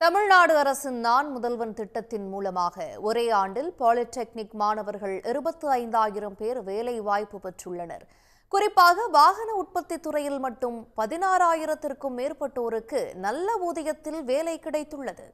தமிழ்நாடு அரசின் நான் முதல்வன் திட்டத்தின் மூலமாக ஒரே ஆண்டில் பாலிடெக்னிக் மாணவர்கள் இருபத்தி ஐந்தாயிரம் பேர் வேலை வாய்ப்பு பெற்றுள்ளனர். குறிப்பாக வாகன உற்பத்தி துறையில் மட்டும் பதினாறாயிரத்திற்கும் மேற்பட்டோருக்கு நல்ல ஊதியத்தில் வேலை கிடைத்துள்ளது.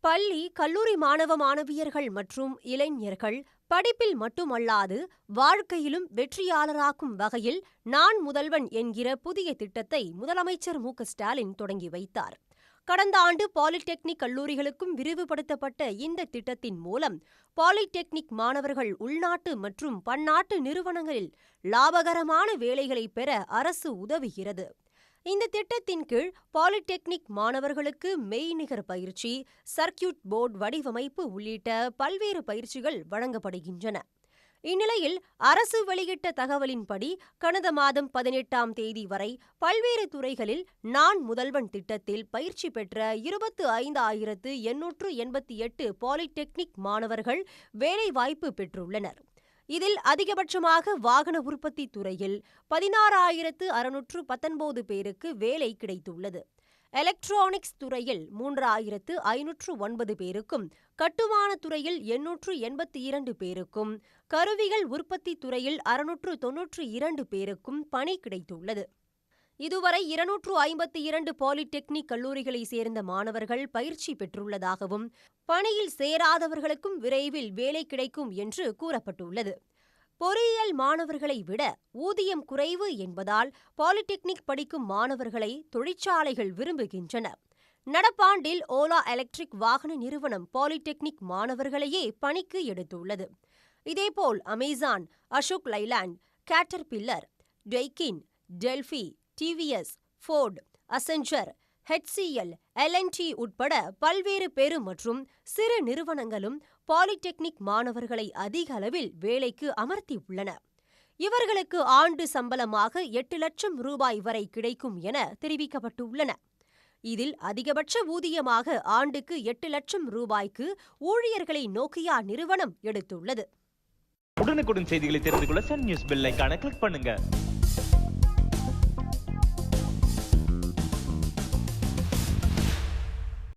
பள்ளி கல்லூரி மாணவ மாணவியர்கள் மற்றும் இளைஞர்கள் படிப்பில் மட்டுமல்லாது வாழ்க்கையிலும் வெற்றியாளராக்கும் வகையில் நான் முதல்வன் என்கிற புதிய திட்டத்தை முதலமைச்சர் மு க ஸ்டாலின் தொடங்கி வைத்தார். கடந்த ஆண்டு பாலிடெக்னிக் கல்லூரிகளுக்கும் விரிவுபடுத்தப்பட்ட இந்த திட்டத்தின் மூலம் பாலிடெக்னிக் மாணவர்கள் உள்நாட்டு மற்றும் பன்னாட்டு நிறுவனங்களில் லாபகரமான வேலைகளை பெற அரசு உதவுகிறது. இந்த திட்டத்தின் கீழ் பாலிடெக்னிக் மாணவர்களுக்கு மெய்நிகர் பயிற்சி சர்க்கியூட் போர்டு வடிவமைப்பு உள்ளிட்ட பல்வேறு பயிற்சிகள் வழங்கப்படுகின்றன. இந்நிலையில் அரசு வெளியிட்ட தகவலின்படி கடந்த மாதம் பதினெட்டாம் தேதி வரை பல்வேறு துறைகளில் நான் முதல்வன் திட்டத்தில் பயிற்சி பெற்ற இருபத்து ஐந்து ஆயிரத்து எண்ணூற்று எண்பத்தி எட்டு பாலிடெக்னிக் மாணவர்கள் வேலைவாய்ப்பு பெற்றுள்ளனர். இதில் அதிகபட்சமாக வாகன உற்பத்தி துறையில் பதினாறாயிரத்து அறுநூற்று பத்தொன்பது பேருக்கு வேலை கிடைத்துள்ளது. எலக்ட்ரானிக்ஸ் துறையில் மூன்றாயிரத்து ஐநூற்று ஒன்பது பேருக்கும் கட்டுமான துறையில் எண்ணூற்று எண்பத்தி இரண்டு பேருக்கும் கருவிகள் உற்பத்தி துறையில் அறுநூற்று தொன்னூற்று இரண்டு பேருக்கும் பணி கிடைத்துள்ளது. இதுவரை இருநூற்று ஐம்பத்தி இரண்டு பாலிடெக்னிக் கல்லூரிகளை சேர்ந்த மாணவர்கள் பயிற்சி பெற்றுள்ளதாகவும் பணியில் சேராதவர்களுக்கும் விரைவில் வேலை கிடைக்கும் என்று கூறப்பட்டுள்ளது. பொறியியல் மாணவர்களை விட ஊதியம் குறைவு என்பதால் பாலிடெக்னிக் படிக்கும் மாணவர்களை தொழிற்சாலைகள் விரும்புகின்றன. நடப்பாண்டில் ஓலா எலக்ட்ரிக் வாகன நிறுவனம் பாலிடெக்னிக் மாணவர்களையே பணிக்கு எடுத்துள்ளது. இதேபோல் Amazon Ashok Leyland Caterpillar Daikin Delphi TVS Ford Accenture HCL L and T உட்பட பல்வேறு பெரு மற்றும் சிறு நிறுவனங்களும் பாலிடெக்னிக் மாணவர்களை அதிக அளவில் வேலைக்கு அமர்த்தியுள்ளன இவர்களுக்கு ஆண்டு சம்பளமாக எட்டு லட்சம் ரூபாய் வரை கிடைக்கும் என தெரிவிக்கப்பட்டுள்ளன. இதில் அதிகபட்ச ஊதியமாக ஆண்டுக்கு எட்டு லட்சம் ரூபாய்க்கு ஊழியர்களை நோக்கியா நிறுவனம் எடுத்துள்ளது. உடனுக்குடன் செய்திகளை தெரிந்து கொள்ள சன் நியூஸ் பெல் கிளிக் பண்ணுங்க.